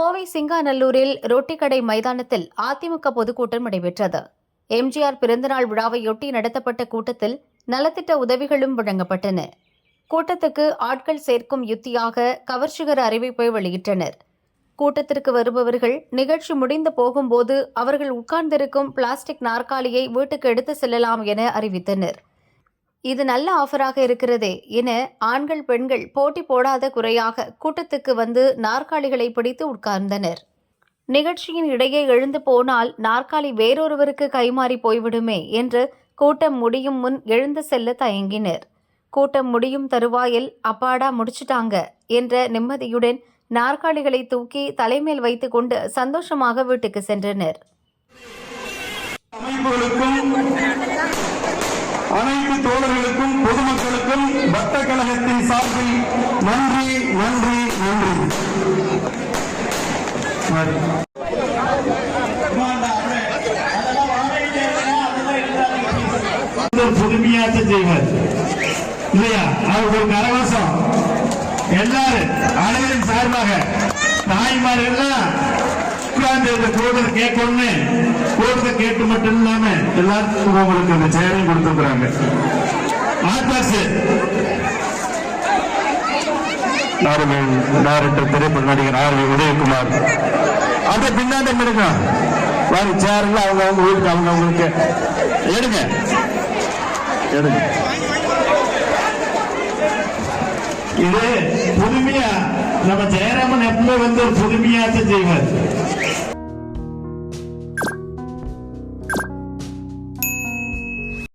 கோவை சிங்காநல்லூரில் ரொட்டிக்கடை மைதானத்தில் அதிமுக பொதுக்கூட்டம் நடைபெற்றது. எம்ஜிஆர் பிறந்தநாள் விழாவையொட்டி நடத்தப்பட்ட கூட்டத்தில் நலத்திட்ட உதவிகளும் வழங்கப்பட்டன. கூட்டத்துக்கு ஆட்கள் சேர்க்கும் யுத்தியாக கவர்ச்சிகர அறிவிப்பை வெளியிட்டனர். கூட்டத்திற்கு வருபவர்கள் நிகழ்ச்சி முடிந்து போகும்போது அவர்கள் உட்கார்ந்திருக்கும் பிளாஸ்டிக் நாற்காலியை வீட்டுக்கு எடுத்து செல்லலாம் என அறிவித்தனர். இது நல்ல ஆஃபராக இருக்கிறதே என ஆண்கள் பெண்கள் போட்டி போடாத குறையாக கூட்டத்துக்கு வந்து நாற்காலிகளை பிடித்து உட்கார்ந்தனர். நிகழ்ச்சியின் இடையே எழுந்து போனால் நாற்காலி வேறொருவருக்கு கைமாறி போய்விடுமே என்று கூட்டம் முடியும் முன் எழுந்து செல்ல தயங்கினர். கூட்டம் முடியும் தருவாயில் அப்பாடா முடிச்சிட்டாங்க என்ற நிம்மதியுடன் நாற்காலிகளை தூக்கி தலைமேல் வைத்துக்கொண்டு சந்தோஷமாக வீட்டுக்கு சென்றனர். அனைத்து தோழர்களுக்கும் பொதுமக்களுக்கும் வட்ட கழகத்தின் சார்பில் நன்றி நன்றி நன்றி. புதுமையாச்ச செய்வார். இல்லையா? அவர் ஒரு கரவசம் எல்லாரும் அனைவரின் சார்பாக தாய்மார்கள் உட்கார்ந்து கூட்டத்தை கேட்கணும்னு கேட்டு மட்டும் இல்லாம எல்லாருக்கும் உங்களுக்கு அந்த சேரையும் கொடுத்துருக்குறாங்க. திரைப்பட நடிகர் ஆர் வி உதயகுமார். அதை பின்னாடி எடுங்க வாரி சேர்ல அவங்க அவங்க வீட்டுக்கு அவங்க அவங்களுக்கு. எடுங்க. எடுங்க. இது புதுமையா. நம்ம ஜெயராமன் எப்பவுமே வந்து ஒரு புதுமையாச்சும் செய்வார்.